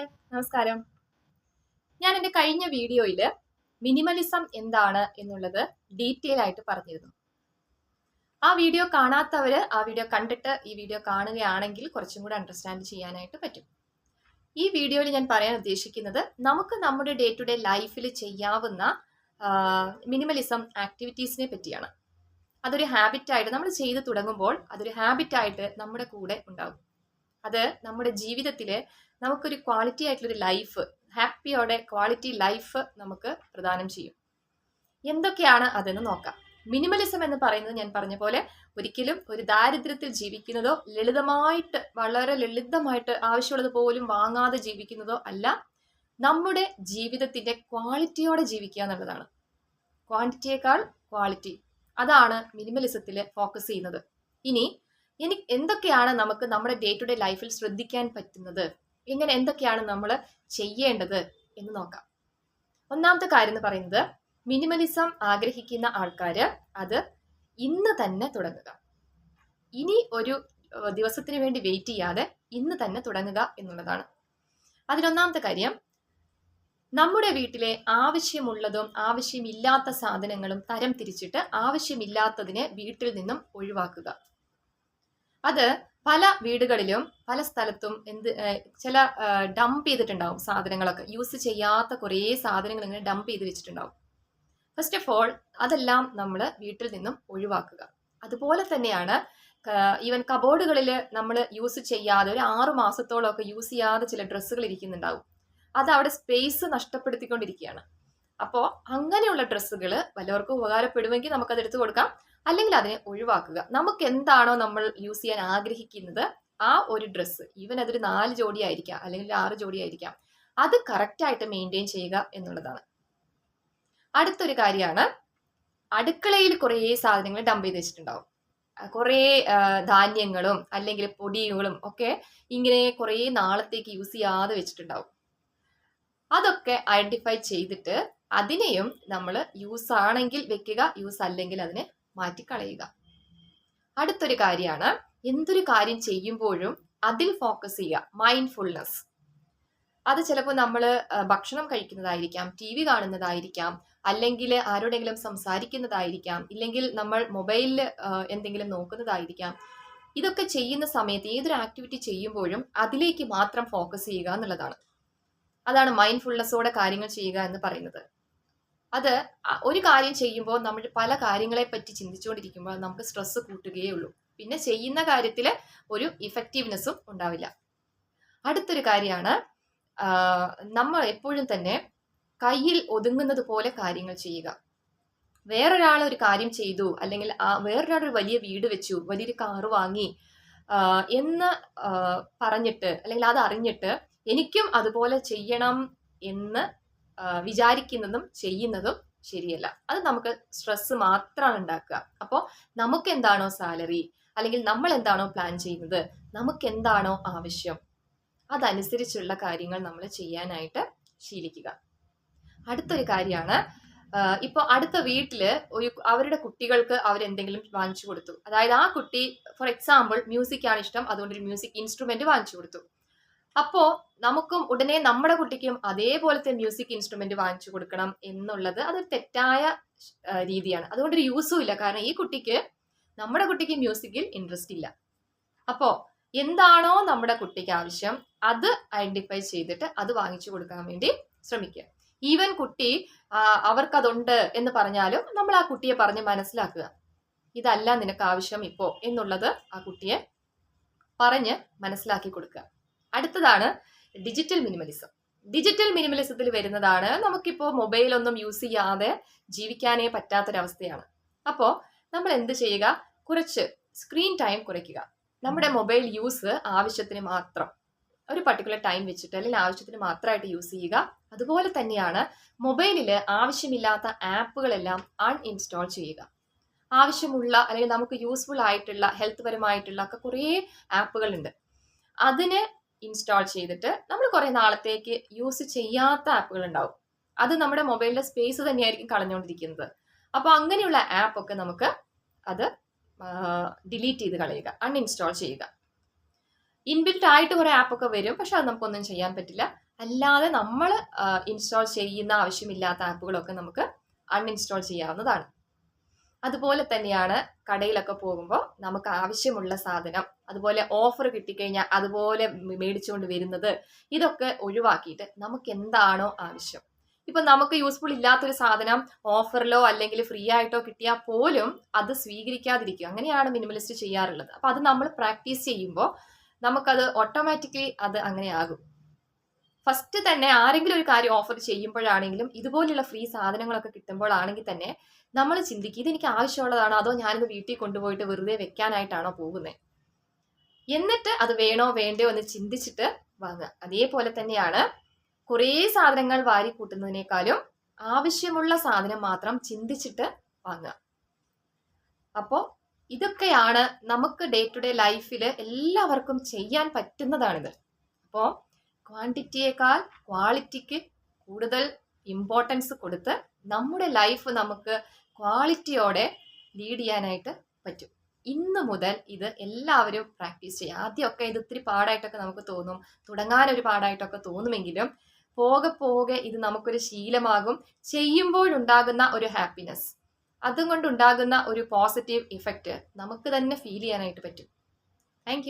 Hi നമസ്കാരം. ഞാൻ എന്റെ കഴിഞ്ഞ വീഡിയോയിൽ മിനിമലിസം എന്താണ് എന്നുള്ളത് ഡീറ്റെയിൽ ആയിട്ട് പറഞ്ഞിരുന്നു. ആ വീഡിയോ കാണാത്തവർ ആ വീഡിയോ കണ്ടിട്ട് ഈ വീഡിയോ കാണുകയാണെങ്കിൽ കുറച്ചും കൂടെ അണ്ടർസ്റ്റാൻഡ് ചെയ്യാനായിട്ട് പറ്റും. ഈ വീഡിയോയിൽ ഞാൻ പറയാൻ ഉദ്ദേശിക്കുന്നത് നമുക്ക് നമ്മുടെ ഡേ ടു ഡേ ലൈഫിൽ ചെയ്യാവുന്ന മിനിമലിസം ആക്ടിവിറ്റീസിനെ പറ്റിയാണ്. അതൊരു ഹാബിറ്റായിട്ട് നമ്മൾ ചെയ്തു തുടങ്ങുമ്പോൾ അതൊരു ഹാബിറ്റായിട്ട് നമ്മുടെ കൂടെ ഉണ്ടാകും അത് നമ്മുടെ ജീവിതത്തിൽ നമുക്കൊരു ക്വാളിറ്റി ആയിട്ടുള്ളൊരു ലൈഫ് ഹാപ്പിയോടെ ക്വാളിറ്റി ലൈഫ് നമുക്ക് പ്രദാനം ചെയ്യും. എന്തൊക്കെയാണ് അതെന്ന് നോക്കാം. മിനിമലിസം എന്ന് പറയുന്നത് ഞാൻ പറഞ്ഞ പോലെ ഒരിക്കലും ഒരു ദാരിദ്ര്യത്തിൽ ജീവിക്കുന്നതോ ലളിതമായിട്ട് വളരെ ലളിതമായിട്ട് ആവശ്യമുള്ളത് പോലും വാങ്ങാതെ ജീവിക്കുന്നതോ അല്ല നമ്മുടെ ജീവിതത്തിന്റെ ക്വാളിറ്റിയോടെ ജീവിക്കുക എന്നുള്ളതാണ്. ക്വാണ്ടിറ്റിയേക്കാൾ ക്വാളിറ്റി അതാണ് മിനിമലിസത്തിൽ ഫോക്കസ് ചെയ്യുന്നത്. ഇനി ഇനി എന്തൊക്കെയാണ് നമുക്ക് നമ്മുടെ ഡേ ടു ഡേ ലൈഫിൽ ശ്രദ്ധിക്കാൻ പറ്റുന്നത്? ഇങ്ങനെ എന്തൊക്കെയാണ് നമ്മൾ ചെയ്യേണ്ടത് എന്ന് നോക്കാം. ഒന്നാമത്തെ കാര്യം എന്ന് പറയുന്നത് മിനിമലിസം ആഗ്രഹിക്കുന്ന ആൾക്കാർ അത് ഇന്ന് തന്നെ തുടങ്ങുക. ഇനി ഒരു ദിവസത്തിന് വേണ്ടി വെയിറ്റ് ചെയ്യാതെ ഇന്ന് തന്നെ തുടങ്ങുക എന്നുള്ളതാണ്. അതിലൊന്നാമത്തെ കാര്യം നമ്മുടെ വീട്ടിലെ ആവശ്യമുള്ളതും ആവശ്യമില്ലാത്ത സാധനങ്ങളും തരം തിരിച്ചിട്ട് ആവശ്യമില്ലാത്തതിനെ വീട്ടിൽ നിന്നും ഒഴിവാക്കുക. അത് പല വീടുകളിലും പല സ്ഥലത്തും എന്ത് ചില ഡംപ് ചെയ്തിട്ടുണ്ടാവും സാധനങ്ങളൊക്കെ. യൂസ് ചെയ്യാത്ത കുറേ സാധനങ്ങൾ ഇങ്ങനെ ഡംപ് ചെയ്ത് വെച്ചിട്ടുണ്ടാവും. ഫസ്റ്റ് ഓഫ് ഓൾ അതെല്ലാം നമ്മൾ വീട്ടിൽ നിന്നും ഒഴിവാക്കുക. അതുപോലെ തന്നെയാണ് ഈവൻ കബോർഡുകളിൽ നമ്മൾ യൂസ് ചെയ്യാതെ ഒരു ആറു മാസത്തോളമൊക്കെ യൂസ് ചെയ്യാതെ ചില ഡ്രസ്സുകൾ ഇരിക്കുന്നുണ്ടാവും. അത് അവിടെ സ്പേസ് നഷ്ടപ്പെടുത്തിക്കൊണ്ടിരിക്കുകയാണ്. അപ്പോൾ അങ്ങനെയുള്ള ഡ്രസ്സുകൾ വല്ലവർക്കും ഉപകാരപ്പെടുമെങ്കിൽ നമുക്കത് എടുത്തു കൊടുക്കാം. അല്ലെങ്കിൽ അതിനെ ഒഴിവാക്കുക. നമുക്ക് എന്താണോ നമ്മൾ യൂസ് ചെയ്യാൻ ആഗ്രഹിക്കുന്നത് ആ ഒരു ഡ്രസ്സ് ഈവൻ അതൊരു നാല് ജോഡി ആയിരിക്കാം അല്ലെങ്കിൽ ആറ് ജോഡി ആയിരിക്കാം അത് കറക്റ്റായിട്ട് മെയിന്റെയിൻ ചെയ്യുക എന്നുള്ളതാണ്. അടുത്തൊരു കാര്യമാണ് അടുക്കളയിൽ കുറേ സാധനങ്ങൾ ഡംപ് ചെയ്ത് വെച്ചിട്ടുണ്ടാവും. കുറേ ധാന്യങ്ങളും അല്ലെങ്കിൽ പൊടികളും ഒക്കെ ഇങ്ങനെ കുറേ നാളത്തേക്ക് യൂസ് ചെയ്യാതെ വെച്ചിട്ടുണ്ടാവും. അതൊക്കെ ഐഡന്റിഫൈ ചെയ്തിട്ട് അതിനെയും നമ്മൾ യൂസ് ആണെങ്കിൽ വെക്കുക യൂസ് അല്ലെങ്കിൽ അതിനെ മാറ്റിക്കളയുക. അടുത്തൊരു കാര്യമാണ് എന്തൊരു കാര്യം ചെയ്യുമ്പോഴും അതിൽ ഫോക്കസ് ചെയ്യുക മൈൻഡ്ഫുൾനെസ് അത് ചിലപ്പോൾ നമ്മൾ ഭക്ഷണം കഴിക്കുന്നതായിരിക്കാം ടി വി കാണുന്നതായിരിക്കാം അല്ലെങ്കിൽ ആരോടെങ്കിലും സംസാരിക്കുന്നതായിരിക്കാം ഇല്ലെങ്കിൽ നമ്മൾ മൊബൈലിൽ എന്തെങ്കിലും നോക്കുന്നതായിരിക്കാം. ഇതൊക്കെ ചെയ്യുന്ന സമയത്ത് ഏതൊരു ആക്ടിവിറ്റി ചെയ്യുമ്പോഴും അതിലേക്ക് മാത്രം ഫോക്കസ് ചെയ്യുക എന്നുള്ളതാണ്. അതാണ് മൈൻഡ്ഫുൾനെസ്സോടെ കാര്യങ്ങൾ ചെയ്യുക എന്ന് പറയുന്നത്. അത് ഒരു കാര്യം ചെയ്യുമ്പോൾ നമ്മൾ പല കാര്യങ്ങളെ പറ്റി ചിന്തിച്ചുകൊണ്ടിരിക്കുമ്പോൾ നമുക്ക് സ്ട്രെസ് കൂട്ടുകയേ ഉള്ളൂ. പിന്നെ ചെയ്യുന്ന കാര്യത്തിൽ ഒരു ഇഫക്റ്റീവ്നെസ്സും ഉണ്ടാവില്ല. അടുത്തൊരു കാര്യമാണ് നമ്മൾ എപ്പോഴും തന്നെ കയ്യിൽ ഒതുങ്ങുന്നത് പോലെ കാര്യങ്ങൾ ചെയ്യുക. വേറൊരാൾ ഒരു കാര്യം ചെയ്തു അല്ലെങ്കിൽ ആ വേറൊരാൾ ഒരു വലിയ വീട് വെച്ചു വലിയൊരു കാറ് വാങ്ങി എന്ന് പറഞ്ഞിട്ട് അല്ലെങ്കിൽ അത് അറിഞ്ഞിട്ട് എനിക്കും അതുപോലെ ചെയ്യണം എന്ന് വിചാരിക്കുന്നതും ചെയ്യുന്നതും ശരിയല്ല. അത് നമുക്ക് സ്ട്രെസ് മാത്രമാണ് ഉണ്ടാക്കുക അപ്പോൾ നമുക്ക് എന്താണോ സാലറി അല്ലെങ്കിൽ നമ്മൾ എന്താണോ പ്ലാൻ ചെയ്യുന്നത്? നമുക്ക് എന്താണോ ആവശ്യം? അതനുസരിച്ചുള്ള കാര്യങ്ങൾ നമ്മൾ ചെയ്യാനായിട്ട് ശീലിക്കുക. അടുത്തൊരു കാര്യമാണ് ഇപ്പോൾ അടുത്ത വീട്ടിൽ ഒരു അവരുടെ കുട്ടികൾക്ക് അവരെന്തെങ്കിലും വാങ്ങിച്ചു കൊടുത്തു. അതായത് ആ കുട്ടി ഫോർ എക്സാമ്പിൾ മ്യൂസിക് ആണ് ഇഷ്ടം. അതുകൊണ്ട് ഒരു മ്യൂസിക് ഇൻസ്ട്രുമെന്റ് വാങ്ങിച്ചു കൊടുത്തു. അപ്പോൾ നമുക്കും ഉടനെ നമ്മുടെ കുട്ടിക്കും അതേപോലത്തെ മ്യൂസിക് ഇൻസ്ട്രുമെന്റ് വാങ്ങിച്ചു കൊടുക്കണം എന്നുള്ളത് അതൊരു തെറ്റായ രീതിയാണ്. അതുകൊണ്ട് ഒരു യൂസും ഇല്ല. കാരണം ഈ കുട്ടിക്ക് നമ്മുടെ കുട്ടിക്ക് മ്യൂസിക്കിൽ ഇൻട്രസ്റ്റ് ഇല്ല. അപ്പോൾ എന്താണോ നമ്മുടെ കുട്ടിക്ക് ആവശ്യം അത് ഐഡന്റിഫൈ ചെയ്തിട്ട് അത് വാങ്ങിച്ചു കൊടുക്കാൻ വേണ്ടി ശ്രമിക്കുക. ഈവൻ കുട്ടി അവർക്കതുണ്ട് എന്ന് പറഞ്ഞാലും നമ്മൾ ആ കുട്ടിയെ പറഞ്ഞ് മനസ്സിലാക്കുക. ഇതല്ല നിനക്ക് ആവശ്യം ഇപ്പോൾ എന്നുള്ളത് ആ കുട്ടിയെ പറഞ്ഞ് മനസ്സിലാക്കി കൊടുക്കുക. അടുത്തതാണ് ഡിജിറ്റൽ മിനിമലിസം ഡിജിറ്റൽ മിനിമലിസത്തിൽ വരുന്നതാണ് നമുക്കിപ്പോൾ മൊബൈലൊന്നും യൂസ് ചെയ്യാതെ ജീവിക്കാനേ പറ്റാത്തൊരവസ്ഥയാണ്. അപ്പോൾ നമ്മൾ എന്ത് ചെയ്യുക? കുറച്ച് സ്ക്രീൻ ടൈം കുറയ്ക്കുക. നമ്മുടെ മൊബൈൽ യൂസ് ആവശ്യത്തിന് മാത്രം. ഒരു പർട്ടിക്കുലർ ടൈം വെച്ചിട്ട് അല്ലെങ്കിൽ ആവശ്യത്തിന് മാത്രമായിട്ട് യൂസ് ചെയ്യുക. അതുപോലെ തന്നെയാണ് മൊബൈലിൽ ആവശ്യമില്ലാത്ത ആപ്പുകളെല്ലാം അൺഇൻസ്റ്റാൾ ചെയ്യുക. ആവശ്യമുള്ള അല്ലെങ്കിൽ നമുക്ക് യൂസ്ഫുൾ ആയിട്ടുള്ള ഹെൽത്ത് പരമായിട്ടുള്ള ഒക്കെ കുറേ ആപ്പുകളുണ്ട് അതിനെ ഇൻസ്റ്റാൾ ചെയ്തിട്ട് നമ്മൾ കുറേ നാളത്തേക്ക് യൂസ് ചെയ്യാത്ത ആപ്പുകൾ ഉണ്ടാവും. അത് നമ്മുടെ മൊബൈലിലെ സ്പേസ് തന്നെയായിരിക്കും കളഞ്ഞുകൊണ്ടിരിക്കുന്നത്. അപ്പോൾ അങ്ങനെയുള്ള ആപ്പ് ഒക്കെ നമുക്ക് അത് ഡിലീറ്റ് ചെയ്ത് കളയുക അൺഇൻസ്റ്റാൾ ചെയ്യുക. ഇൻബിൽറ്റ് ആയിട്ട് കുറേ ആപ്പൊക്കെ വരും പക്ഷെ അത് നമുക്കൊന്നും ചെയ്യാൻ പറ്റില്ല. അല്ലാതെ നമ്മൾ ഇൻസ്റ്റാൾ ചെയ്യുന്ന ആവശ്യമില്ലാത്ത ആപ്പുകളൊക്കെ നമുക്ക് അൺഇൻസ്റ്റാൾ ചെയ്യാവുന്നതാണ്. അതുപോലെ തന്നെയാണ് കടയിലൊക്കെ പോകുമ്പോൾ നമുക്ക് ആവശ്യമുള്ള സാധനം അതുപോലെ ഓഫർ കിട്ടിക്കഴിഞ്ഞാൽ അതുപോലെ മേടിച്ചുകൊണ്ട് വരുന്നത് ഇതൊക്കെ ഒഴിവാക്കിയിട്ട് നമുക്ക് എന്താണോ ആവശ്യം. ഇപ്പൊ നമുക്ക് യൂസ്ഫുൾ ഇല്ലാത്തൊരു സാധനം ഓഫറിലോ അല്ലെങ്കിൽ ഫ്രീ ആയിട്ടോ കിട്ടിയാൽ പോലും അത് സ്വീകരിക്കാതിരിക്കും അങ്ങനെയാണ് മിനിമലിസ്റ്റ് ചെയ്യാറുള്ളത്. അപ്പൊ അത് നമ്മൾ പ്രാക്ടീസ് ചെയ്യുമ്പോൾ നമുക്കത് ഓട്ടോമാറ്റിക്കലി അത് അങ്ങനെ ആകും. ഫസ്റ്റ് തന്നെ ആരെങ്കിലും ഒരു കാര്യം ഓഫർ ചെയ്യുമ്പോഴാണെങ്കിലും ഇതുപോലെയുള്ള ഫ്രീ സാധനങ്ങളൊക്കെ കിട്ടുമ്പോഴാണെങ്കിൽ തന്നെ നമ്മൾ ചിന്തിക്കുക ഇതെനിക്ക് ആവശ്യമുള്ളതാണോ? അതോ ഞാനിത് വീട്ടിൽ കൊണ്ടുപോയിട്ട് വെറുതെ വെക്കാനായിട്ടാണോ പോകുന്നത് എന്നിട്ട് അത് വേണോ വേണ്ടയോ എന്ന് ചിന്തിച്ചിട്ട് വാങ്ങുക. അതേപോലെ തന്നെയാണ് കുറേ സാധനങ്ങൾ വാരി കൂട്ടുന്നതിനേക്കാളും ആവശ്യമുള്ള സാധനം മാത്രം ചിന്തിച്ചിട്ട് വാങ്ങുക. അപ്പോൾ ഇതൊക്കെയാണ് നമുക്ക് ഡേ ടു ഡേ ലൈഫിൽ എല്ലാവർക്കും ചെയ്യാൻ പറ്റുന്നതാണിത്. അപ്പോൾ ക്വാണ്ടിറ്റിയേക്കാൾ ക്വാളിറ്റിക്ക് കൂടുതൽ ഇമ്പോർട്ടൻസ് കൊടുത്ത് നമ്മുടെ ലൈഫ് നമുക്ക് ക്വാളിറ്റിയോടെ ലീഡ് ചെയ്യാനായിട്ട് പറ്റും. ഇന്ന് മുതൽ ഇത് എല്ലാവരും പ്രാക്ടീസ് ചെയ്യുക ആദ്യമൊക്കെ ഇത് ഇത്തിരി പാടായിട്ടൊക്കെ നമുക്ക് തോന്നും. തുടങ്ങാൻ ഒരു പാടായിട്ടൊക്കെ തോന്നുമെങ്കിലും പോകെ പോകെ ഇത് നമുക്കൊരു ശീലമാകും. ചെയ്യുമ്പോഴുണ്ടാകുന്ന ഒരു ഹാപ്പിനെസ് അതും കൊണ്ടുണ്ടാകുന്ന ഒരു പോസിറ്റീവ് ഇഫക്റ്റ് നമുക്ക് തന്നെ ഫീൽ ചെയ്യാനായിട്ട് പറ്റും. താങ്ക്